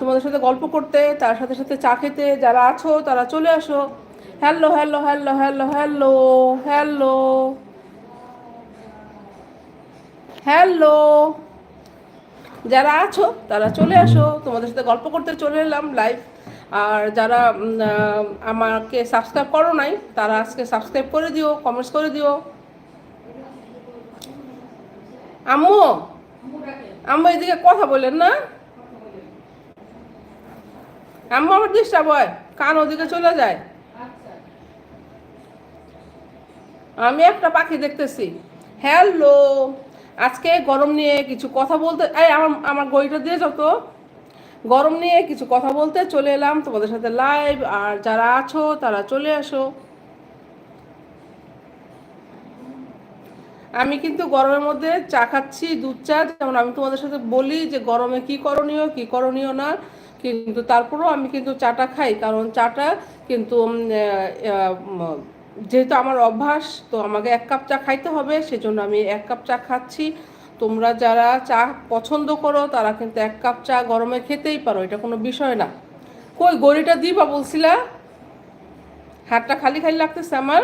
তোমাদের সাথে গল্প করতে, তার সাথে সাথে চা খেতে যারা আছো, তারা চলে আসো। Hello hello hello hello hello hello hello যারা আছো, তারা চলে আসো। তোমাদের সাথে গল্প করতে চলে এলাম লাইভ আর যারা আমাকে সাবস্ক্রাইব করো নাই, তারা আজকে সাবস্ক্রাইব করে দিও কমেন্টস করে দিও। আম্মু আম্মু এদিকে কথা বলেন না। আম্মু আমার ডিস্টার্ব কান ওদিকে চলে যায়। আমি একটা পাখি দেখতেছি। হ্যালো, আজকে গরম নিয়ে কিছু কথা বলতে এই, আমার আমার গড়িটা দিয়ে যত গরম নিয়ে কিছু কথা বলতে চলে এলাম তোমাদের সাথে লাইভ আর যারা আছো তারা চলে আসো। আমি কিন্তু গরমের মধ্যে চা খাচ্ছি, দুধ চা, যেমন আমি তোমাদের সাথে বলি যে গরমে কি করণীয় কি করণীয় না। কিন্তু তারপরেও আমি কিন্তু চাটা খাই, কারণ চাটা কিন্তু যেহেতু আমার অভ্যাস, তো আমাকে এক কাপ চা খাইতে হবে, সেজন্য আমি এক কাপ চা খাচ্ছি। তোমরা যারা চা পছন্দ করো, তারা কিন্তু এক কাপ চা গরমে খেতেই পারো, এটা কোনো বিষয় না। কই গড়িটা দিবা বলছিলা? হাতটা খালি খালি লাগতেছে আমার।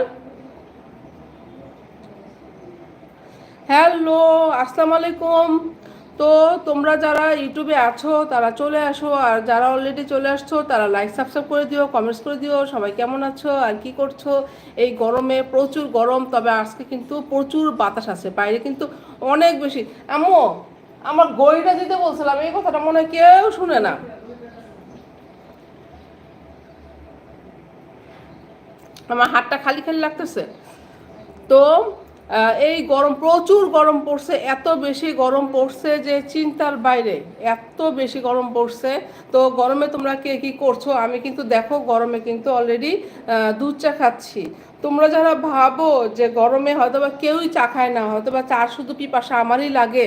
হ্যালো, আসসালামু আলাইকুম। তো তোমরা যারা ইউটিউবে আছো, তারা চলে আসো, আর যারা অলরেডি চলে আসছো, তারা লাইক সাবস্ক্রাইব করে দিও কমেন্টস করে দিও, সবাই কেমন আছো, আর কি করছ? এই গরমে প্রচুর গরম, তবে আজকে কিন্তু প্রচুর বাতাস আছে, বাইরে কিন্তু অনেক বেশি। আম্মু, আমার গড়িটা দিতে বলছিলাম, এই কথাটা মনে কেউ শুনে না। আমার হাতটা খালি খালি লাগতেছে। তো এই গরম, প্রচুর গরম পড়ছে, এত বেশি গরম পড়ছে যে চিন্তার বাইরে, এত বেশি গরম পড়ছে। তো গরমে তোমরা কে কি করছ? আমি কিন্তু দেখো, গরমে কিন্তু অলরেডি দুধ চা খাচ্ছি। তোমরা যারা ভাবো যে গরমে হয়তো বা কেউই চা খায় না হয়তো বা চা শুধু পিপাসা আমারই লাগে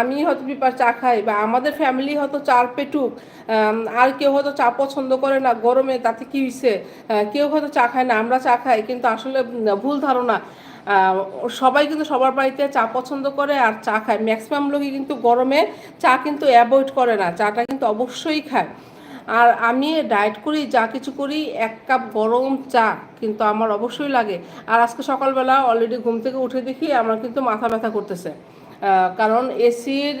আমি হয়তো পিপার চা খাই বা আমাদের ফ্যামিলি হয়তো চার পেটুক আর কেউ হয়তো চা পছন্দ করে না গরমে, তাতে কি হয়েছে কেউ হয়তো চা খায় না, আমরা চা খাই, কিন্তু আসলে ভুল ধারণা। সবাই কিন্তু সবার বাড়িতে চা পছন্দ করে আর চা খায়। ম্যাক্সিমাম লোকই কিন্তু গরমে চা কিন্তু অ্যাভয়েড করে না, চাটা কিন্তু অবশ্যই খায়। আর আমি ডায়েট করি, যা কিছু করি, এক কাপ গরম চা কিন্তু আমার অবশ্যই লাগে। আর আজকে সকালবেলা অলরেডি ঘুম থেকে উঠে দেখি আমার কিন্তু মাথা ব্যথা করতেছে। কারণ এসির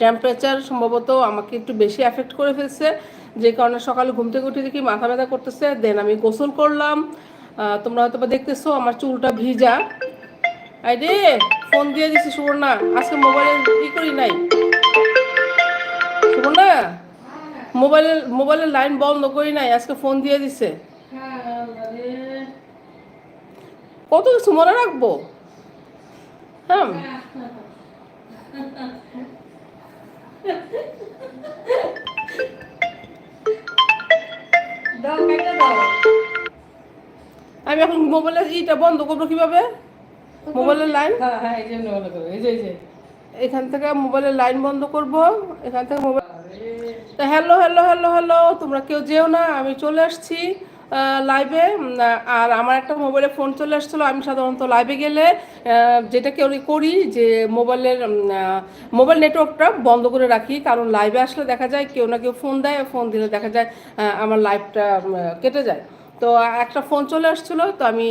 টেম্পারেচার সম্ভবত আমাকে একটু বেশি এফেক্ট করে ফেলছে। যে কারণে সকালে ঘুম থেকে উঠে দেখি মাথা ব্যথা করতেছে। দেন আমি গোসল করলাম। তোমরা হয়তো বা দেখতেছো, আমার চুলটা ভিজা। আই রে ফোন দিয়ে দিছি সুবর্ণা। আজকে মোবাইলে ই করি নাই। সুবর্ণা মোবাইলের মোবাইলের লাইন বন্ধ করি নাই, আজকে ফোন দিয়ে দিছে। কত কিছু মনে রাখব? হ্যাঁ। আমি এখন মোবাইলের ইটা বন্ধ করব কীভাবে? মোবাইলের লাইন? হ্যাঁ হ্যাঁ এই জন্য এই যে এই যে। এখান থেকে মোবাইলের লাইন বন্ধ করব এখান থেকে মোবাইল তা হ্যালো হ্যালো হ্যালো হ্যালো তোমরা কেউ যেও না আমি চলে আসছি লাইভে আর আমার একটা মোবাইলে ফোন চলে আসছিল আমি সাধারণত লাইভে গেলে যেটা কেউ করি যে মোবাইলের মোবাইল নেটওয়ার্কটা বন্ধ করে রাখি কারণ লাইভে আসলে দেখা যায় কেউ না কেউ ফোন দেয় ফোন দিলে দেখা যায় আমার লাইভটা কেটে যায়। তো একটা ফোন চলে আসছিল, তো আমি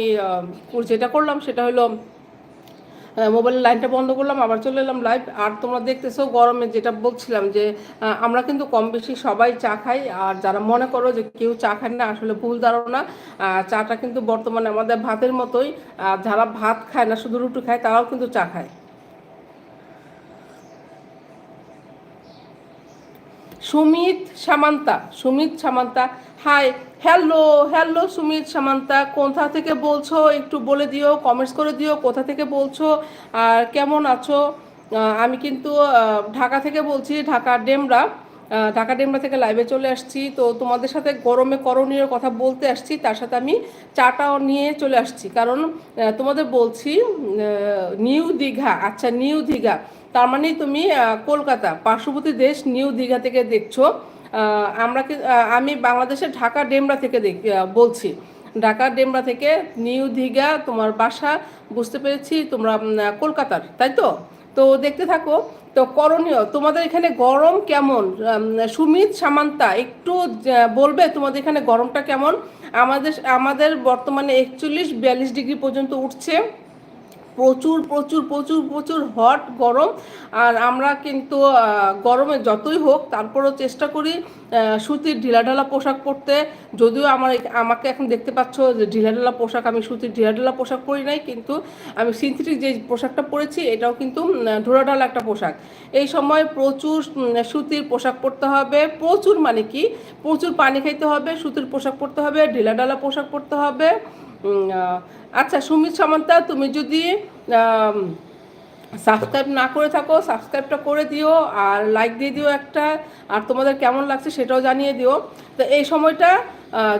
যেটা করলাম সেটা হলো মোবাইলের লাইনটা বন্ধ করলাম, আবার চলে এলাম লাইভ আর তোমরা দেখতেছো গরমে যেটা বলছিলাম যে আমরা কিন্তু কম বেশি সবাই চা খাই। আর যারা মনে করো যে কেউ চা খায় না, আসলে ভুল ধারণা। চাটা কিন্তু বর্তমানে আমাদের ভাতের মতোই। আর যারা ভাত খায় না, শুধু রুটি খায়, তারাও কিন্তু চা খায়। Sumit Samanta Sumit Samanta hi hello hello Sumit Samanta কোথা থেকে বলছো? একটু বলে দিও কমেন্টস করে দিও, কোথা থেকে বলছো? আর কেমন আছো? আমি কিন্তু ঢাকা থেকে বলছি, ঢাকা ডেমরা। ঢাকা ডেমরা থেকে লাইভে চলে আসছি। তো তোমাদের সাথে গরমে করণীয় কথা বলতে আসছি, তার সাথে আমি চাটাও নিয়ে চলে আসছি। কারণ তোমাদের বলছি নিউ দীঘা আচ্ছা নিউ দীঘা। তার মানে তুমি কলকাতা, পার্শ্ববর্তী দেশ নিউ দীঘা থেকে দেখছ। আমরা আমি বাংলাদেশের ঢাকা ডেমরা থেকে বলছি। ঢাকা ডেমরা থেকে নিউ দীঘা, তোমার বাসা, বুঝতে পেরেছি, তোমরা কলকাতার, তাই তো? তো দেখতে থাকো। তো করণীয়, তোমাদের এখানে গরম কেমন? সুমিত সামান্তা, একটু বলবে তোমাদের এখানে গরমটা কেমন? আমাদের আমাদের বর্তমানে একচল্লিশ, বিয়াল্লিশ ডিগ্রি পর্যন্ত উঠছে। প্রচুর প্রচুর প্রচুর প্রচুর হট গরম। আর আমরা কিন্তু গরমে যতই হোক, তারপরও চেষ্টা করি সুতির ঢিলাঢালা পোশাক পরতে। যদিও আমার আমাকে এখন দেখতে পাচ্ছ যে ঢিলাঢালা পোশাক, আমি সুতির ঢিলাঢালা পোশাক পরি নাই, কিন্তু আমি সিনথেটিক যে পোশাকটা পরেছি, এটাও কিন্তু ঢোলাঢালা একটা পোশাক। এই সময় প্রচুর সুতির পোশাক পরতে হবে। প্রচুর মানে কি? প্রচুর পানি খাইতে হবে, সুতির পোশাক পরতে হবে, ঢিলাঢালা পোশাক পরতে হবে। আচ্ছা সুমিত, সামন্তা, তুমি যদি সাবস্ক্রাইব না করে থাকো সাবস্ক্রাইবটা করে দিও আর লাইক দিয়ে দিও একটা, আর তোমাদের কেমন লাগছে সেটাও জানিয়ে দিও। তো এই সময়টা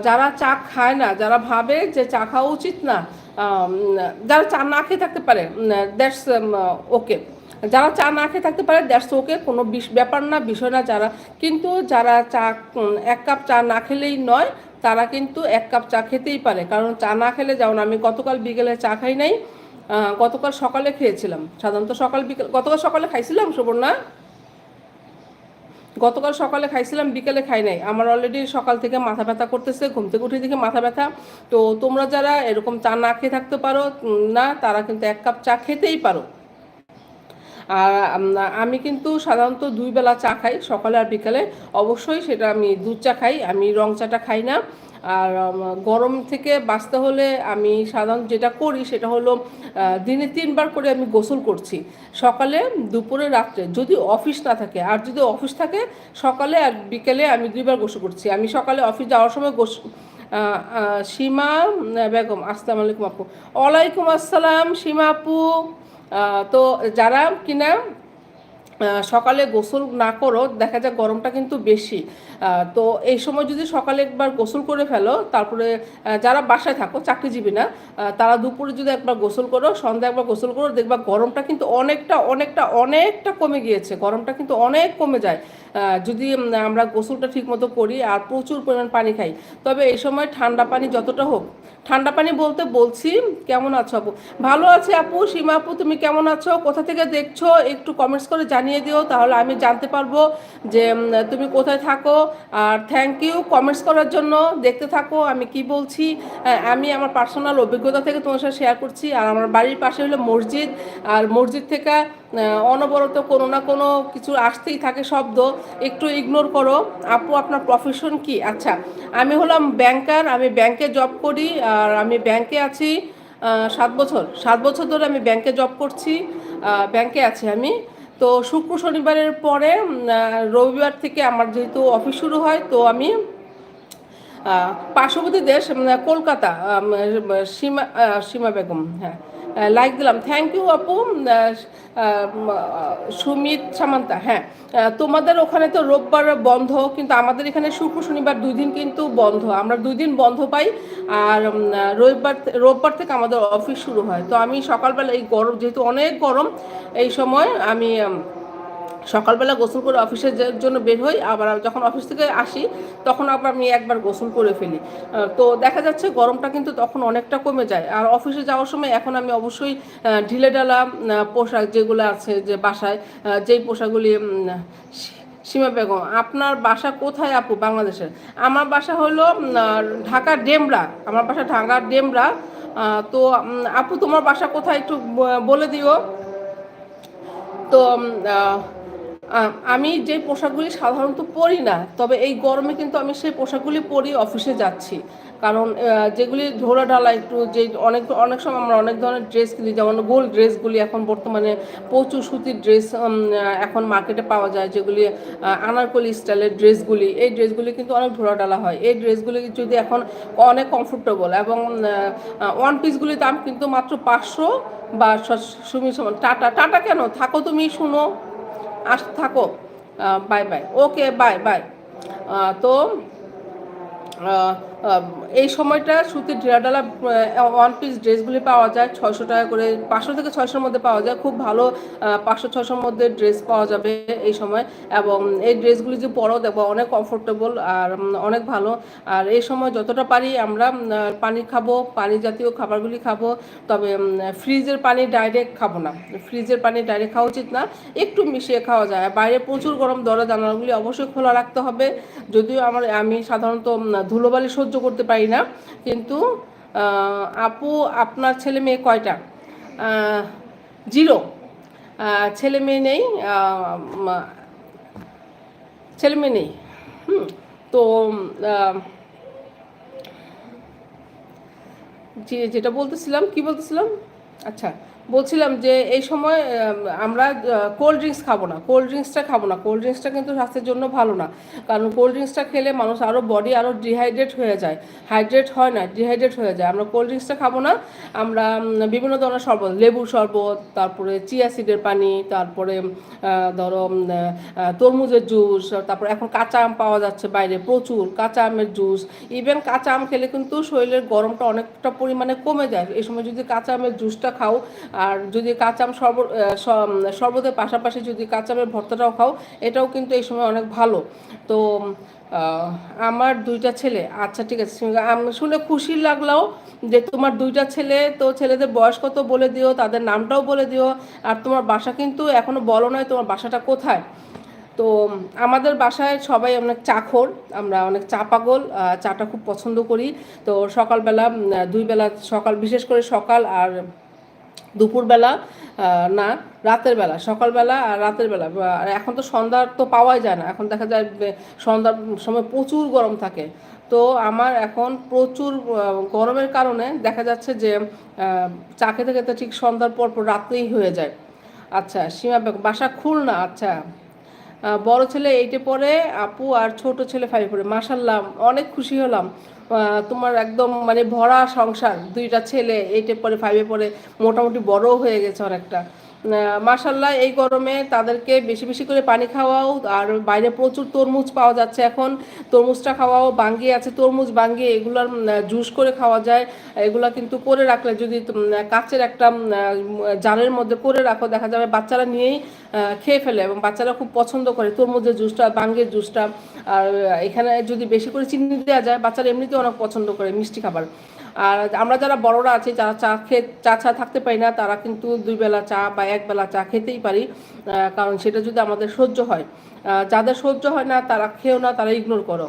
যারা চা খায় না, যারা ভাবে যে চা খাওয়া উচিত না যারা চা না খেয়ে থাকতে পারে দ্যাটস ওকে যারা চা না খেয়ে থাকতে পারে দ্যাটস ওকে কোনো ব্যাপার না, বিষয় না যারা। কিন্তু যারা চা এক কাপ চা না খেলেই নয় তারা কিন্তু এক কাপ চা খেতেই পারে। কারণ চা না খেলে যেমন আমি গতকাল বিকেলে চা খাই নাই। গতকাল সকালে খেয়েছিলাম। সাধারণত সকাল বিকেল গতকাল সকালে খাইছিলাম সুবর্ণা গতকাল সকালে খাইছিলাম, বিকেলে খাই নাই। আমার অলরেডি সকাল থেকে মাথা ব্যথা করতেছে, ঘুম থেকে উঠে দেখে মাথা ব্যথা। তো তোমরা যারা এরকম চা না খেয়ে থাকতে পারো না, তারা কিন্তু এক কাপ চা খেতেই পারো। আর আমি কিন্তু সাধারণত দুই বেলা চা খাই সকালে আর বিকালে। অবশ্যই সেটা আমি দুধ চা খাই আমি রং চাটা খাই না। আর গরম থেকে বাঁচতে হলে আমি সাধারণত যেটা করি সেটা হলো দিনে তিনবার করে আমি গোসল করছি। সকালে দুপুরে রাত্রে যদি অফিস না থাকে। আর যদি অফিস থাকে সকালে আর বিকেলে আমি দুইবার গোসল করছি। আমি সকালে অফিস যাওয়ার সময় গোস আহ, আহ, সীমা বেগম আসসালামু আলাইকুম আপু। ওয়ালাইকুম আসসালাম সীমা আপু। তো যারা কিনা সকালে গোসল না করো দেখা যায় গরমটা কিন্তু বেশি। তো এই সময় যদি সকালে একবার গোসল করে ফেলো, তারপরে যারা বাসায় থাকো, চাকরিজীবী না তারা দুপুরে যদি একবার গোসল করো সন্ধ্যা একবার গোসল করো, দেখবা গরমটা কিন্তু অনেকটা অনেকটা অনেকটা কমে গিয়েছে। গরমটা কিন্তু অনেক কমে যায়। যদি আমরা গোসলটা ঠিকমতো করি আর প্রচুর পরিমাণ পানি খাই, তবে এই সময় ঠান্ডা পানি যতটা হোক, ঠান্ডা পানি বলতে বলছি, কেমন আছো আপু? ভালো আছে আপু, সীমা আপু, তুমি কেমন আছো? কোথা থেকে দেখছ? একটু কমেন্টস করে জানিয়ে দিও, তাহলে আমি জানতে পারব যে তুমি কোথায় থাকো? আর থ্যাংক ইউ কমেন্টস করার জন্য দেখতে থাকো, আমি কি বলছি? আমি আমার পার্সোনাল অভিজ্ঞতা থেকে তোমার সাথে শেয়ার করছি, আর আমার বাড়ির পাশে হলো মসজিদ, আর মসজিদ থেকে অনবরত কোনো না কোনো কিছু আসতেই থাকে শব্দ, একটু ইগনোর করো। আপু, আপনার প্রফেশন কি? আচ্ছা আমি হলাম ব্যাংকার আমি ব্যাংকে জব করি, আর আমি ব্যাংকে আছি সাত বছর। সাত বছর ধরে আমি ব্যাংকে জব করছি ব্যাংকে আছি আমি। তো শুক্র শনিবারের পরে রবিবার থেকে আমার যেহেতু অফিস শুরু হয়, তো আমি পার্শ্ববর্তী দেশ কলকাতা সীমা সীমা বেগম হ্যাঁ। লাইক দিলাম। থ্যাংক ইউ আপু সুমিত, সামান্তা হ্যাঁ। তোমাদের ওখানে তো রোববার বন্ধ, কিন্তু আমাদের এখানে শুক্র, শনিবার দুই দিন কিন্তু বন্ধ। আমরা দুই দিন বন্ধ পাই, আর রবিবার রোববার থেকে আমাদের অফিস শুরু হয়। তো আমি সকালবেলা এই গরম, যেহেতু অনেক গরম, এই সময় আমি সকালবেলা গোসল করে অফিসের জন্য বের হই আবার যখন অফিস থেকে আসি তখন আবার আমি একবার গোসল করে ফেলি। তো দেখা যাচ্ছে গরমটা কিন্তু তখন অনেকটা কমে যায়। আর অফিসে যাওয়ার সময় এখন আমি অবশ্যই ঢিলেঢালা আহ, পোশাক যেগুলো আছে যে বাসায় যেই পোশাকগুলি সীমা বেগম আপনার বাসা কোথায় আপু? বাংলাদেশের। আমার বাসা হলো ঢাকার ডেমরা। আমার বাসা ঢাকার ডেমরা। তো আপু তোমার বাসা কোথায় একটু বলে দিও। তো আমি যে পোশাকগুলি সাধারণত পরি না, তবে এই গরমে কিন্তু আমি সেই পোশাকগুলি পরি অফিসে যাচ্ছি। কারণ যেগুলি ঢোলা ঢালা একটু যে অনেক অনেক সময় আমরা অনেক ধরনের ড্রেস কিনি, যেমন গোল ড্রেসগুলি এখন বর্তমানে প্রচুর সুতির ড্রেস এখন মার্কেটে পাওয়া যায়, যেগুলি আনারকলি স্টাইলের ড্রেসগুলি এই ড্রেসগুলি কিন্তু অনেক ঢোলা ঢালা হয়। এই ড্রেসগুলি যদি এখন অনেক কমফোর্টেবল এবং ওয়ান পিসগুলির দাম কিন্তু মাত্র পাঁচশো বা সুমি টাটা টাটা কেন? থাকো তুমি, শুনো। আস থাকো। Bye bye okay bye bye তো এই সময়টা সুতির ঢেলাডালা ওয়ান পিস ড্রেসগুলি পাওয়া যায়, ছয়শো টাকা করে, পাঁচশো থেকে ছয়শোর মধ্যে পাওয়া যায়। খুব ভালো পাঁচশো, ছয়শোর মধ্যে ড্রেস পাওয়া যাবে এই সময়। এবং এই ড্রেসগুলি যে পরও দেখব অনেক কমফোর্টেবল আর অনেক ভালো। আর এই সময় যতটা পারি আমরা পানি খাব, পানি জাতীয় খাবারগুলি খাব। তবে ফ্রিজের পানি ডাইরেক্ট খাব না। ফ্রিজের পানি ডাইরেক্ট খাওয়া উচিত না। একটু মিশিয়ে খাওয়া যায়। বাইরে প্রচুর গরম, দরজা জানালাগুলি অবশ্যই খোলা রাখতে হবে। যদিও আমার, আমি সাধারণত ধুলোবালি সহ্য করতে পারি না। কিন্তু আপু, আপনার ছেলে মেয়ে কয়টা? জিরো। ছেলে মেয়ে নেই ছেলে মেয়ে নেই। হুম, তো যেটা বলতেছিলাম, কি বলতেছিলাম? আচ্ছা বলছিলাম যে এই সময় আমরা কোল্ড ড্রিঙ্কস খাব না কোল্ড ড্রিঙ্কসটা খাব না। কোল্ড ড্রিঙ্কসটা কিন্তু স্বাস্থ্যের জন্য ভালো না। কারণ কোল্ড ড্রিঙ্কসটা খেলে মানুষ আরও বডি আরও ডিহাইড্রেট হয়ে যায়। হাইড্রেট হয় না ডিহাইড্রেট হয়ে যায়। আমরা কোল্ড ড্রিঙ্কসটা খাব না, আমরা বিভিন্ন ধরনের শরবত লেবুর শরবত, তারপরে চিয়া সিডের পানি, তারপরে ধরো তরমুজের জুস তারপরে এখন কাঁচা আম পাওয়া যাচ্ছে বাইরে প্রচুর, কাঁচা আমের জুস ইভেন কাঁচা আম খেলে কিন্তু শরীরের গরমটা অনেকটা পরিমাণে কমে যায়। এই সময় যদি কাঁচা আমের জুসটা খাও আর যদি কাঁচাম শরবত শরবতের পাশাপাশি যদি কাঁচা আমের ভর্তাটাও খাও এটাও কিন্তু এই সময় অনেক ভালো। তো আমার দুইটা ছেলে আচ্ছা ঠিক আছে শুনে খুশি লাগলেও যে তোমার দুইটা ছেলে তো ছেলেদের বয়স কত বলে দিও তাদের নামটাও বলে দিও আর তোমার বাসা কিন্তু এখনও বলো নয় তোমার বাসাটা কোথায়। তো আমাদের বাসায় সবাই অনেক চাখর আমরা অনেক চা পাগল চাটা খুব পছন্দ করি। তো সকালবেলা উম, দুই বেলা সকাল বিশেষ করে সকাল আর দুপুরবেলা না, রাতের বেলা, সকালবেলা আর রাতের বেলা। আর এখন তো সন্ধ্যার তো পাওয়াই যায় না। এখন দেখা যায় সন্ধ্যার সময় প্রচুর গরম থাকে। তো আমার এখন প্রচুর গরমের কারণে দেখা যাচ্ছে যে চা খেতে খেতে ঠিক সন্ধ্যার পর পর রাত্রেই হয়ে যায়। আচ্ছা সীমা বেগম, বাসা খুলনা আচ্ছা। বড় ছেলে এইটে পড়ে, আপু আর ছোট ছেলে ফাইভে পড়ে। মাসাল্লাম অনেক খুশি হলাম। তোমার একদম মানে ভরা সংসার, দুইটা ছেলে এইটে পরে ফাইভে পরে মোটামুটি বড় হয়ে গেছে অনেকটা মাসাল্লাহ এই গরমে তাদেরকে বেশি বেশি করে পানি খাওয়াও, আর বাইরে প্রচুর তরমুজ পাওয়া যাচ্ছে এখন। তরমুজটা খাওয়াও, বাঙ্গি আছে, তরমুজ, বাঙ্গি, এগুলোর জুস করে খাওয়া যায়। এগুলা কিন্তু করে রাখলে যদি কাচের একটা জালের মধ্যে করে রাখো, দেখা যাবে বাচ্চারা নিয়েই খেয়ে ফেলে এবং বাচ্চারা খুব পছন্দ করে তরমুজের জুসটা, বাঙ্গের জুসটা। আর এখানে যদি বেশি করে চিনি দেওয়া যায়, বাচ্চারা এমনিতেও অনেক পছন্দ করে মিষ্টি খাবার। আর আমরা যারা বড়রা আছি, যারা চা খেয়ে চা চা থাকতে পারি না, তারা কিন্তু দুই বেলা চা বা এক বেলা চা খেতেই পারি কারণ সেটা যদি আমাদের সহ্য হয়। যাদের সহ্য হয় না, তারা খেও না, তারা ইগনোর করো।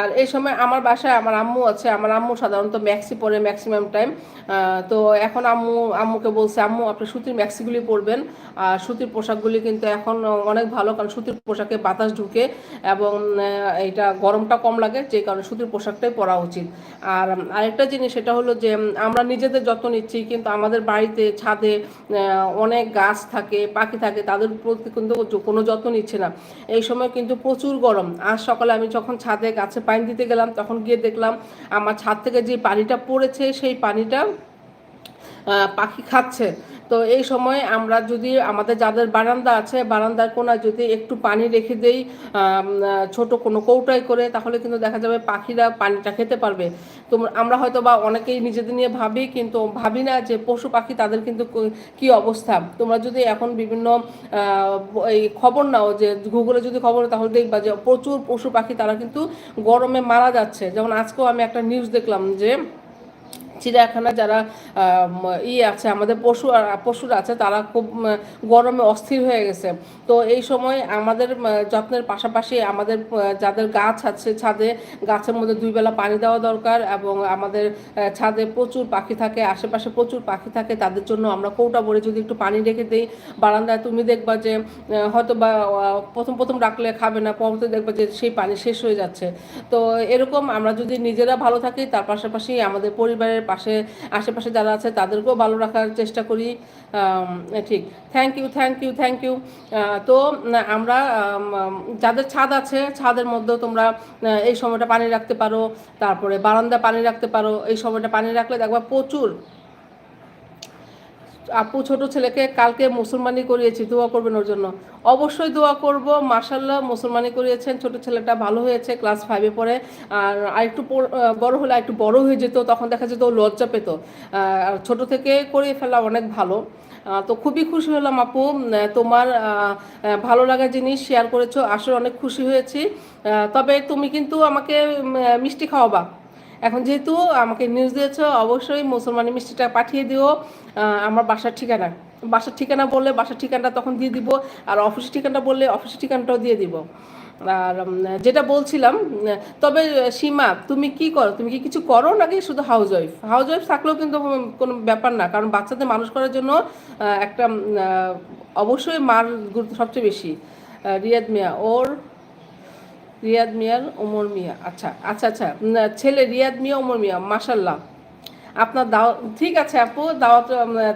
আর এই সময় আমার বাসায় আমার আম্মু আছে, আমার আম্মু সাধারণত ম্যাক্সি পরে ম্যাক্সিমাম টাইম। তো এখন আম্মু, আম্মুকে বলছে, আম্মু, আপনি সুতির ম্যাক্সিগুলি পরবেন, আর সুতির পোশাকগুলি কিন্তু এখন অনেক ভালো, কারণ সুতির পোশাকে বাতাস ঢুকে এবং এটা গরমটা কম লাগে যে কারণে সুতির পোশাকটাই পরা উচিত। আর আরেকটা জিনিস, সেটা হলো যে, আমরা নিজেদের যত্ন নিচ্ছি, কিন্তু আমাদের বাড়িতে ছাদে অনেক গাছ থাকে, পাখি থাকে, তাদের প্রতি কিন্তু কোনো যত্ন নিচ্ছে না। এই সময় কিন্তু প্রচুর গরম। আজ সকালে আমি যখন ছাদে গাছে পানি দিতে গেলাম তখন গিয়ে দেখলাম আমার ছাদ থেকে যে পানিটা পড়েছে সেই পানিটা পাখি খাচ্ছে। তো এই সময় আমরা যদি আমাদের যাদের বারান্দা আছে, বারান্দার কোনায় যদি একটু পানি রেখে দেই ছোট কোনো কৌটায় করে, তাহলে কিন্তু দেখা যাবে পাখিরা পানিটা খেতে পারবে। তো আমরা হয়তো বা অনেকেই নিজেদের নিয়ে ভাবি, কিন্তু ভাবি না যে পশু পাখি তাদের কিন্তু কি অবস্থা। তোমরা যদি এখন বিভিন্ন এই খবর নাও যে গুগলে যদি খবর তাহলে দেখবা যে প্রচুর পশু পাখি তারা কিন্তু গরমে মারা যাচ্ছে। যেমন আজকেও আমি একটা নিউজ দেখলাম যে চিড়িয়াখানা যারা ই আছে, আমাদের পশু পশুর আছে, তারা খুব গরমে অস্থির হয়ে গেছে। তো এই সময় আমাদের যত্নের পাশাপাশি আমাদের যাদের গাছ আছে, ছাদে, গাছের মধ্যে দুই বেলা পানি দেওয়া দরকার এবং আমাদের ছাদে প্রচুর পাখি থাকে, আশেপাশে প্রচুর পাখি থাকে, তাদের জন্য আমরা কৌটা ভরে যদি একটু পানি রেখে দিই, বারান্দায় তুমি দেখবা যে হয়তো বা প্রথম প্রথম রাখলে খাবে না পরবর্তী দেখবা যে সেই পানি শেষ হয়ে যাচ্ছে। তো এরকম আমরা যদি নিজেরা ভালো থাকি, তার পাশাপাশি আমাদের পরিবারের পাশে, আশেপাশে যারা আছে তাদেরকেও ভালো রাখার চেষ্টা করি। ঠিক। Thank you thank you thank you তো আমরা যাদের ছাদ আছে, ছাদের মধ্যেও তোমরা এই সময়টা পানি রাখতে পারো। তারপরে বারান্দা পানি রাখতে পারো। এই সময়টা পানি রাখলে দেখবা প্রচুর আপু ছোট ছেলেকে কালকে মুসলমানি করিয়েছি, দোয়া করবেন ওর জন্য। অবশ্যই দোয়া করব মার্শাল্লাহ মুসলমানি করিয়েছেন, ছোট ছেলেটা ভালো হয়েছে ক্লাস ফাইভে পড়ে। আর আরেকটু বড় হলে একটু বড় হয়ে যেত, তখন দেখা যেত ও লজ্জা পেত। ছোট থেকে করিয়ে ফেলা অনেক ভালো। তো খুবই খুশি হলাম আপু। তোমার ভালো লাগা জিনিস শেয়ার করেছ, আসলে অনেক খুশি হয়েছি। তবে তুমি কিন্তু আমাকে মিষ্টি খাওয়াবা। এখন যেহেতু আমাকে নিউজ দিয়েছ, অবশ্যই মুসলমানি মিষ্টিটা পাঠিয়ে দিও। আমার বাসার ঠিকানা। বাসার ঠিকানা বললে বাসার ঠিকানাটা তখন দিয়ে দিব, আর অফিসের ঠিকানাটা বললে অফিসের ঠিকানাটাও দিয়ে দিব। আর যেটা বলছিলাম তবে সীমা, তুমি কি করো? তুমি কি কিছু করো নাকি শুধু হাউস ওয়াইফ হাউস ওয়াইফ থাকলেও কিন্তু কোনো ব্যাপার না, কারণ বাচ্চাদের মানুষ করার জন্য একটা অবশ্যই মার গুরুত্ব সবচেয়ে বেশি। রিয়াদ মিয়া, ওর রিয়াদ মিয়ার, ওমর মিয়া। আচ্ছা আচ্ছা আচ্ছা। ছেলে রিয়াদ মিয়া, ওমর মিয়া মাশাল্লাহ আপনার দাওয়াত, ঠিক আছে আপু, দাওয়াত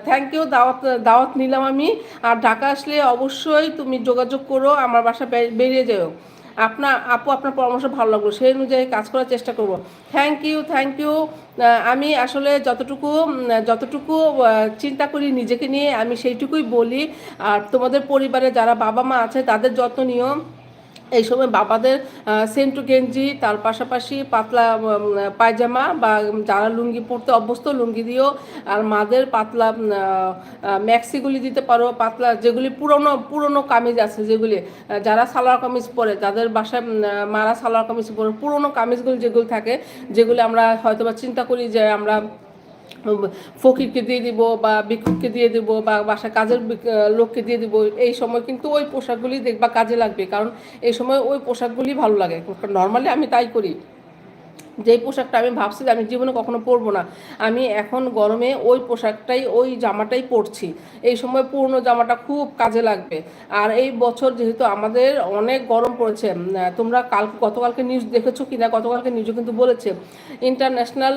থ্যাংক ইউ দাওয়াত দাওয়াত নিলাম আমি। আর ঢাকা আসলে অবশ্যই তুমি যোগাযোগ করো, আমার বাসা বেরিয়ে যেও। আপনার, আপু, আপনার পরামর্শ ভালো লাগল, সেই অনুযায়ী কাজ করার চেষ্টা করব। থ্যাংক ইউ থ্যাংক ইউ আমি আসলে যতটুকু যতটুকু চিন্তা করি নিজেকে নিয়ে, আমি সেইটুকুই বলি। আর তোমাদের পরিবারে যারা বাবা মা আছে, তাদের যত্ন নিও। এই সময় বাবাদের সেন্টু গেঞ্জি, তার পাশাপাশি পাতলা পায়জামা বা যারা লুঙ্গি পরতে অভ্যস্ত, লুঙ্গি দিও আর মাদের পাতলা ম্যাক্সিগুলি দিতে পারো, পাতলা যেগুলি পুরনো পুরনো কামিজ আছে যেগুলি যারা সালোয়ার কামিজ পরে, যাদের বাসায় মারা সালোয়ার কামিজ পরে, পুরনো কামিজগুলি যেগুলি থাকে, যেগুলি আমরা হয়তোবা চিন্তা করি যে আমরা ফকিরকে দিয়ে দিব বা ভিক্ষুককে দিয়ে দিব বা বাসা কাজের লোককে দিয়ে দিব, এই সময় কিন্তু ওই পোশাকগুলি দেখবা কাজে লাগবে। কারণ এই সময় ওই পোশাকগুলি ভালো লাগে। নর্মালি আমি তাই করি। যেই পোশাকটা আমি ভাবছি যে আমি জীবনে কখনো পরবো না, আমি এখন গরমে ওই পোশাকটাই, ওই জামাটাই পরছি। এই সময় পুরনো জামাটা খুব কাজে লাগবে। আর এই বছর যেহেতু আমাদের অনেক গরম পড়েছে তোমরা কাল, গতকালকে নিউজ দেখেছ কি না গতকালকে নিউজে কিন্তু বলেছে ইন্টারন্যাশনাল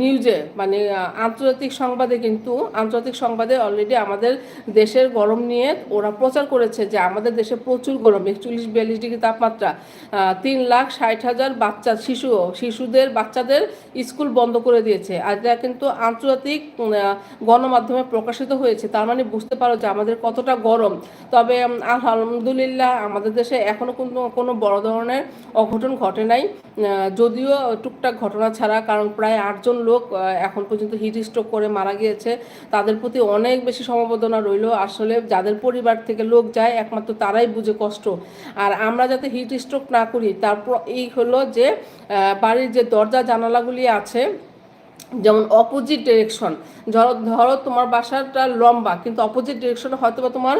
নিউজে মানে আন্তর্জাতিক সংবাদে কিন্তু, আন্তর্জাতিক সংবাদে অলরেডি আমাদের দেশের গরম নিয়ে ওরা প্রচার করেছে যে আমাদের দেশে প্রচুর গরম, একচল্লিশ, বিয়াল্লিশ ডিগ্রি তাপমাত্রা তিন লাখ ষাট হাজার বাচ্চা, শিশু, শিশুদের বাচ্চাদের স্কুল বন্ধ করে দিয়েছে। আর এটা কিন্তু আন্তর্জাতিক গণমাধ্যমে প্রকাশিত হয়েছে, তার মানে বুঝতে পারো যে আমাদের কতটা গরম। তবে আলহামদুলিল্লাহ আমাদের দেশে এখনও কোনো কোনো বড় ধরনের অঘটন ঘটে নাই। যদিও টুকটাক ঘটনা ছাড়া, কারণ প্রায় আটজন লোক এখন পর্যন্ত হিট স্ট্রোক করে মারা গিয়েছে। তাদের প্রতি অনেক বেশি সমবেদনা রইল। আসলে যাদের পরিবার থেকে লোক যায়, একমাত্র তারাই বুঝে কষ্ট। আর আমরা যাতে হিট স্ট্রোক না করি, তারপর এই হলো যে বাড়ির যে দরজা জানালাগুলি আছে যেমন অপোজিট ডিরেকশন ধরো ধরো তোমার বাসাটা লম্বা, কিন্তু অপোজিট ডিরেকশনে হয়তো বা তোমার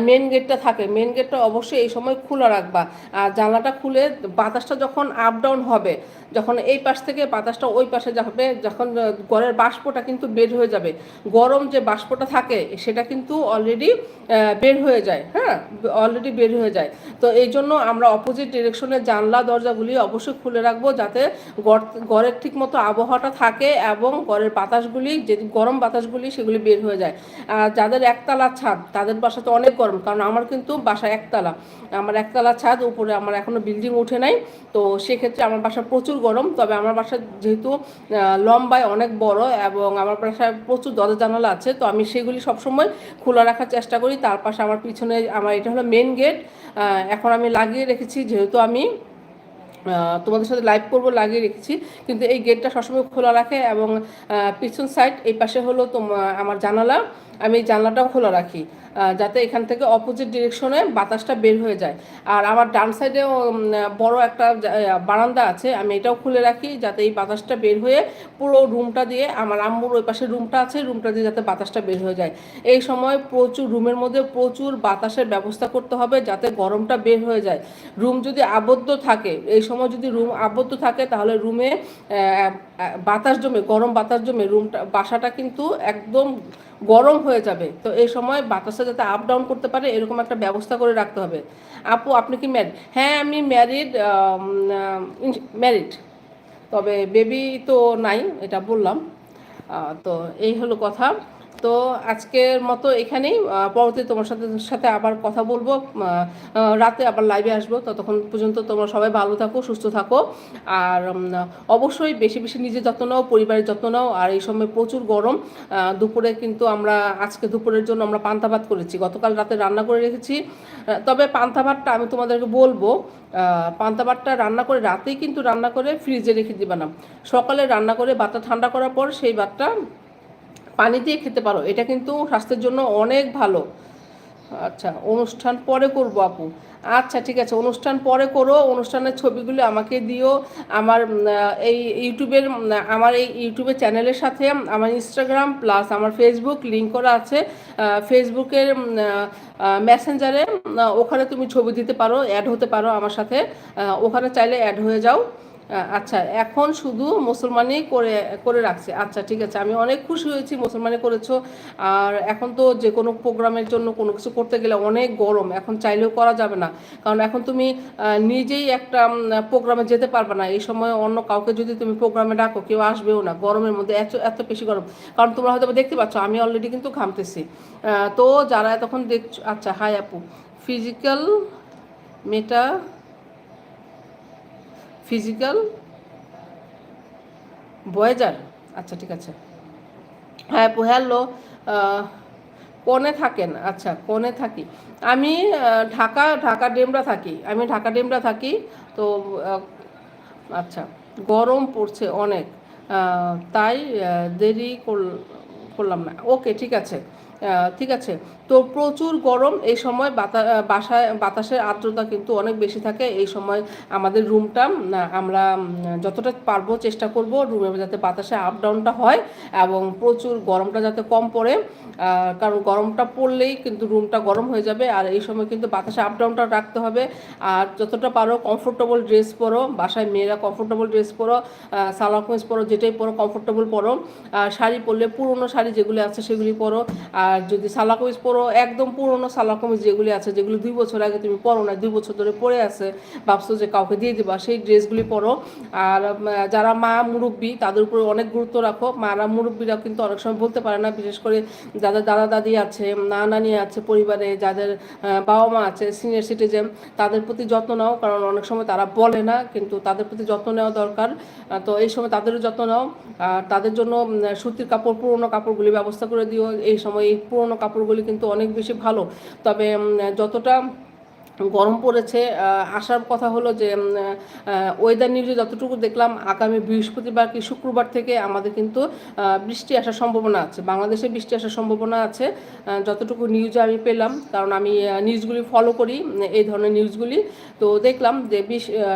মেন গেটটা থাকে। মেন গেটটা অবশ্যই এই সময় খোলা রাখবা। আর জানলাটা খুলে বাতাসটা যখন আপ ডাউন হবে, যখন এই পাশ থেকে বাতাসটা ওই পাশে যাবে, যখন ঘরের বাষ্পটা কিন্তু বের হয়ে যাবে। গরম যে বাষ্পটা থাকে, সেটা কিন্তু অলরেডি বের হয়ে যায়। হ্যাঁ? অলরেডি বের হয়ে যায়। তো এই জন্য আমরা অপোজিট ডিরেকশনের জানলা, দরজাগুলি অবশ্যই খুলে রাখব, যাতে গর- ঘরের ঠিক মতো আবহাওয়াটা থাকে এবং ঘরের বাতাসগুলি, যে গরম বাতাসগুলি, সেগুলি বের হয়ে যায়। যাদের একতলা ছাদ, তাদের বাসা তো অনেক গরম, কারণ আমার কিন্তু বাসা একতলা। আমার একতলা ছাদ, উপরে আমার এখনও বিল্ডিং উঠে নাই, তো সেক্ষেত্রে আমার বাসা প্রচুর গরম। তবে আমার বাসা যেহেতু লম্বায় অনেক বড় এবং আমার বাসায় প্রচুর দরজা জানালা আছে, তো আমি সেগুলি সবসময় খোলা রাখার চেষ্টা করি। তার পাশে আমার পিছনে, আমার এটা হলো মেন গেট এখন আমি লাগিয়ে রেখেছি, যেহেতু আমি তোমাদের সাথে লাইভ করব, লাগিয়ে রেখেছি। কিন্তু এই গেটটা সবসময় খোলা রাখে এবং পিছন সাইড এই পাশে হলো তোমার আমার জানালা। আমি জানলাটাও খোলা রাখি যাতে এখান থেকে অপোজিট ডিরেকশনে বাতাসটা বের হয়ে যায়। আর আমার ডান সাইডেও বড় একটা বারান্দা আছে, আমি এটাও খুলে রাখি, যাতে এই বাতাসটা বের হয়ে পুরো রুমটা দিয়ে, আমার আম্মুর ওই পাশে রুমটা আছে রুমটা দিয়ে যাতে বাতাসটা বের হয়ে যায়। এই সময় প্রচুর, রুমের মধ্যে প্রচুর বাতাসের ব্যবস্থা করতে হবে, যাতে গরমটা বের হয়ে যায়। রুম যদি আবদ্ধ থাকে, এই সময় যদি রুম আবদ্ধ থাকে, তাহলে রুমে বাতাস জমে, গরম বাতাস জমে, রুমটা, বাসাটা কিন্তু একদম গরম হয়ে যাবে। তো এই সময় বাতাসটা যাতে আপ ডাউন করতে পারে, এরকম একটা ব্যবস্থা করে রাখতে হবে। আপু, আপনি কি ম্যারিড হ্যাঁ আমি ম্যারিড ম্যারিড তবে বেবি তো নাই, এটা বললাম। তো এই হলো কথা। তো আজকের মতো এখানেই পরবর্তী তোমার সাথে সাথে আবার কথা বলব। রাতে আবার লাইভে আসব। ততক্ষণ পর্যন্ত তোমরা সবাই ভালো থাকো, সুস্থ থাকো। আর অবশ্যই বেশি বেশি নিজের যত্ন নাও, পরিবারের যত্ন নাও। আর এই সময় প্রচুর গরম। দুপুরে কিন্তু আমরা, আজকে দুপুরের জন্য আমরা পান্তা ভাত করেছি। গতকাল রাতে রান্না করে রেখেছি। তবে পান্তা ভাতটা আমি তোমাদেরকে বলব পান্তা ভাতটা রান্না করে রাতেই কিন্তু রান্না করে ফ্রিজে রেখে দিবা না। সকালে রান্না করে ভাতটা ঠান্ডা করার পর সেই ভাতটা পানি দিয়ে খেতে পারো, এটা কিন্তু স্বাস্থ্যের জন্য অনেক ভালো। আচ্ছা অনুষ্ঠান পরে করব আপু। আচ্ছা ঠিক আছে, অনুষ্ঠান পরে করো, অনুষ্ঠানের ছবিগুলো আমাকে দিও। আমার এই ইউটিউবের, আমার এই ইউটিউবের চ্যানেলের সাথে আমার ইনস্টাগ্রাম প্লাস আমার ফেসবুক লিঙ্ক করা আছে। ফেসবুকের মেসেঞ্জারে ওখানে তুমি ছবি দিতে পারো, অ্যাড হতে পারো আমার সাথে। ওখানে চাইলে অ্যাড হয়ে যাও। আচ্ছা এখন শুধু মুসলমানই করে করে রাখছে। আচ্ছা ঠিক আছে, আমি অনেক খুশি হয়েছি মুসলমানি করেছ। আর এখন তো যে কোনো প্রোগ্রামের জন্য কোনো কিছু করতে গেলে অনেক গরম, এখন চাইলেও করা যাবে না। কারণ এখন তুমি নিজেই একটা প্রোগ্রামে যেতে পারবে না। এই সময় অন্য কাউকে যদি তুমি প্রোগ্রামে ডাকো, কেউ আসবেও না। গরমের মধ্যে এত এত বেশি গরম। কারণ তোমরা হয়তো দেখতে পাচ্ছ, আমি অলরেডি কিন্তু ঘামতেছি। তো যারা এতক্ষণ দেখছ আচ্ছা হাই আপু। ফিজিক্যাল মেটা ফিজিক্যাল বয়েজার? আচ্ছা ঠিক আছে। হ্যাঁ হ্যালো কোনে থাকেন? আচ্ছা কোনে থাকি? আমি ঢাকা ঢাকা ডেমরা থাকি। আমি ঢাকা ডেমরা থাকি, তো আচ্ছা গরম পড়ছে অনেক তাই দেরি করল- করলাম না। ওকে, ঠিক আছে ঠিক আছে। তো প্রচুর গরম এই সময় বাসায়, বাতাসের আর্দ্রতা কিন্তু অনেক বেশি থাকে। এই সময় আমাদের রুমটা আমরা যতটা পারব চেষ্টা করব রুমে যাতে বাতাসে আপ ডাউনটা হয় এবং প্রচুর গরমটা যাতে কম পড়ে। কারণ গরমটা পড়লেই কিন্তু রুমটা গরম হয়ে যাবে আর এই সময় কিন্তু বাতাসে আপ ডাউনটা রাখতে হবে। আর যতটা পারো কমফোর্টেবল ড্রেস পরো, বাসায় মেয়েরা কমফোর্টেবল ড্রেস পরো সালোয়ার কামিজ পরো, যেটাই পরো কমফোর্টেবল পরো। আর শাড়ি পরলে পুরনো শাড়ি যেগুলি আছে সেগুলি পরো। আর যদি সালোয়ার কামিজ একদম পুরনো সালোয়ার কামিজ যেগুলি আছে, যেগুলি দুই বছর আগে তুমি পরো না দুই বছর ধরে পরে আছে, ভাবছ যে কাউকে দিয়ে দিবা, সেই ড্রেসগুলি পরো। আর যারা মা মুরব্বী, তাদের উপরে অনেক গুরুত্ব রাখো। মারা মুরব্বীরা কিন্তু অনেক সময় বলতে পারে না, বিশেষ করে যাদের দাদা দাদি আছে না নানি আছে পরিবারে, যাদের বাবা মা আছে সিনিয়র সিটিজেন তাদের প্রতি যত্ন নাও, কারণ অনেক সময় তারা বলে না, কিন্তু তাদের প্রতি যত্ন নেওয়া দরকার। তো এই সময় তাদেরও যত্ন নাও। আর তাদের জন্য সুতির কাপড়, পুরোনো কাপড়গুলি ব্যবস্থা করে দিও। এই সময় এই পুরোনো কাপড়গুলি কিন্তু অনেক বেশি ভালো। তবে যতটা গরম পড়েছে। আসার কথা হলো যে ওয়েদার নিউজে যতটুকু দেখলাম, আগামী বৃহস্পতিবার কি শুক্রবার থেকে আমাদের কিন্তু বৃষ্টি আসার সম্ভাবনা আছে। বাংলাদেশে বৃষ্টি আসার সম্ভাবনা আছে। যতটুকু নিউজে আমি পেলাম, কারণ আমি নিউজগুলি ফলো করি, এই ধরনের নিউজগুলি তো দেখলাম যে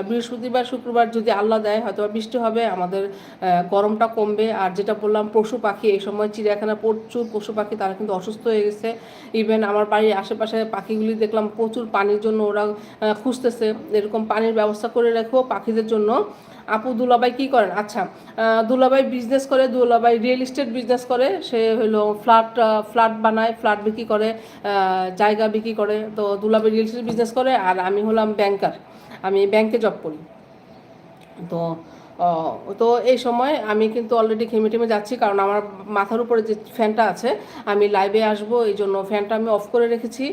বৃহস্পতিবার, শুক্রবার যদি আল্লাহ দেয়, হয়তো বৃষ্টি হবে, আমাদের গরমটা কমবে। আর যেটা বললাম, পশু পাখি, এই সময় চিড়িয়াখানা প্রচুর পশু পাখি, তারা কিন্তু অসুস্থ হয়ে গেছে। ইভেন আমার বাড়ির আশেপাশে পাখিগুলি দেখলাম, প্রচুর পানির জন্য ওরা খুঁজতেছে। এরকম পানির ব্যবস্থা করে রাখো পাখিদের জন্য। আপু দুলাবাই কি করেন? আচ্ছা দুলাবাই বিজনেস করে দুলাবাই রিয়েল এস্টেট বিজনেস করে। সে হলো ফ্ল্যাট ফ্ল্যাট বানায় ফ্ল্যাট বিক্রি করে জায়গা বিক্রি করে। তো দুলাবাই রিয়েল এস্টেট বিজনেস করে আর আমি হলাম ব্যাংকার আমি ব্যাংকে জব করি। তো তো এই সময় আমি কিন্তু অলরেডি ঘেমে টেমে যাচ্ছি, কারণ আমার মাথার উপরে যে ফ্যানটা আছে, আমি লাইভে আসব, এই জন্য ফ্যানটা আমি অফ করে রেখেছি।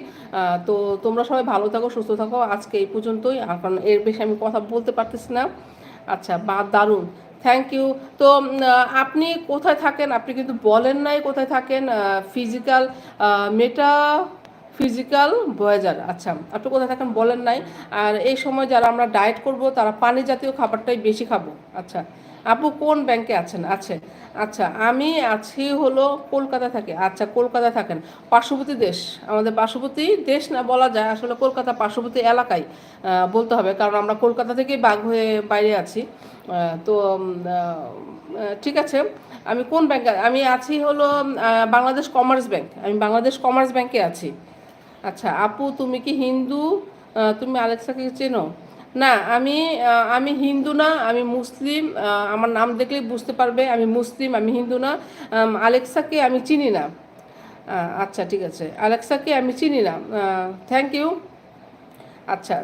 তো তোমরা সবাই ভালো থাকো, সুস্থ থাকো, আজকে এই পর্যন্তই কারণ এর বেশি আমি কথা বলতে পারতেছি না। আচ্ছা বা দারুণ থ্যাংক ইউ তো আপনি কোথায় থাকেন? আপনি কিন্তু বলেন নাই কোথায় থাকেন ফিজিক্যাল মেটা ফিজিক্যাল ভয়েজার আচ্ছা আপনি কোথায় থাকেন বলেন নাই। আর এই সময় যারা আমরা ডায়েট করব, তারা পানি জাতীয় খাবারটাই বেশি খাব। আচ্ছা আপু কোন ব্যাংকে আছেন? আছে। আচ্ছা আমি আছি হলো কলকাতা থাকে। আচ্ছা কলকাতা থাকেন। পার্শ্ববর্তী দেশ। আমাদের পার্শ্ববর্তী দেশ না বলা যায়, আসলে কলকাতা পার্শ্ববর্তী এলাকায় বলতে হবে। কারণ আমরা কলকাতা থেকেই বাঘ হয়ে বাইরে আছি। তো ঠিক আছে। আমি কোন ব্যাংকে আমি আছি হলো বাংলাদেশ কমার্স ব্যাংক। আমি বাংলাদেশ কমার্স ব্যাংকে আছি। আচ্ছা আপু, তুমি কি হিন্দু? তুমি আলেক্সাকে চেনো? না, আমি আমি হিন্দু না, আমি মুসলিম। আমার নাম দেখলেই বুঝতে পারবে, আমি মুসলিম, আমি হিন্দু না। আলেক্সাকে আমি চিনি না। আচ্ছা ঠিক আছে। আলেক্সাকে আমি চিনি না। থ্যাংক ইউ আচ্ছা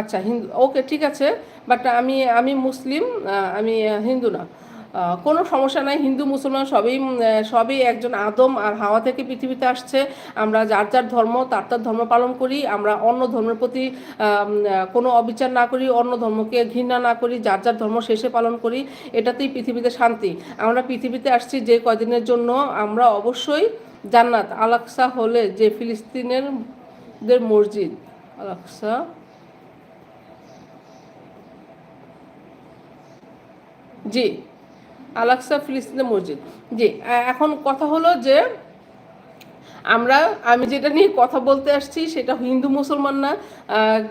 আচ্ছা হিন্দু ওকে ঠিক আছে। বাট আমি আমি মুসলিম আমি হিন্দু না। কোনো সমস্যা নাই, হিন্দু, মুসলমান, সবই সবই একজন আদম আর হাওয়া থেকে পৃথিবীতে আসছে। আমরা যার যার ধর্ম, তার তার ধর্ম পালন করি, আমরা অন্য ধর্মের প্রতি কোনো অবিচার না করি, অন্য ধর্মকে ঘৃণা না করি, যার যার ধর্ম শেষে পালন করি, এটাতেই পৃথিবীতে শান্তি। আমরা পৃথিবীতে আসছি যে কয়দিনের জন্য, আমরা অবশ্যই জান্নাত আলাক্সা হলে যে ফিলিস্তিনের দের মসজিদ আলাক্সা জি। আলাক্সা ফিলিস্তিনের মসজিদ। জি এখন কথা হলো যে আমরা, আমি যেটা নিয়ে কথা বলতে আসছি সেটা হিন্দু মুসলমান না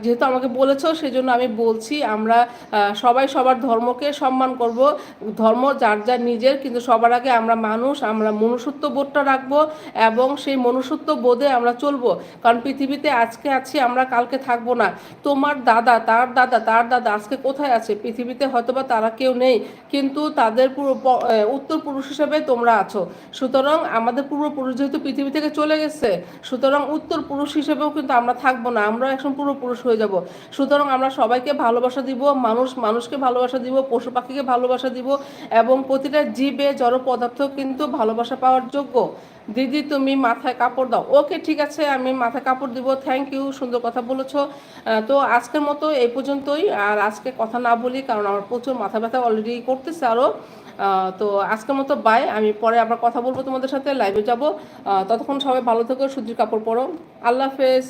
যেহেতু আমাকে বলেছ সেই জন্য আমি বলছি আমরা সবাই সবার ধর্মকে সম্মান করব। ধর্ম যার যার নিজের, কিন্তু সবার আগে আমরা মানুষ, আমরা মনুষ্যত্ব বোধটা রাখব এবং সেই মনুষ্যত্ব বোধে আমরা চলবো। কারণ পৃথিবীতে আজকে আছি, আমরা কালকে থাকব না। তোমার দাদা, তার দাদা তার দাদা আজকে কোথায় আছে? পৃথিবীতে হয়তোবা তারা কেউ নেই, কিন্তু তাদের উত্তর পুরুষ হিসেবে তোমরা আছো। সুতরাং আমাদের পূর্বপুরুষ যেহেতু পৃথিবী থেকে চলে গেছে, সুতরাং উত্তর পুরুষ হিসেবেও কিন্তু আমরা থাকব না, আমরা এখন পূর্বপুরুষ হয়ে যাব। সুতরাং আমরা সবাইকে ভালোবাসা দিব, মানুষ মানুষকে ভালোবাসা দিব, পশু পাখিকে ভালোবাসা দিব, এবং প্রতিটা জীবে জড় পদার্থ কিন্তু ভালোবাসা পাওয়ার যোগ্য। দিদি, তুমি মাথায় কাপড় দাও। ওকে, ঠিক আছে, আমি মাথায় কাপড় দিব। থ্যাংক ইউ সুন্দর কথা বলেছ। তো আজকের মতো এই পর্যন্তই। আর আজকে কথা না বলি, কারণ আমার প্রচুর মাথা ব্যথা অলরেডি করতেছে আরও তো আজকের মতো বাই আমি পরে আবার কথা বলব তোমাদের সাথে লাইভে যাব। ততক্ষণ সবাই ভালো থেকো সুদীর কাপড় পরো। আল্লাহ হাফেজ।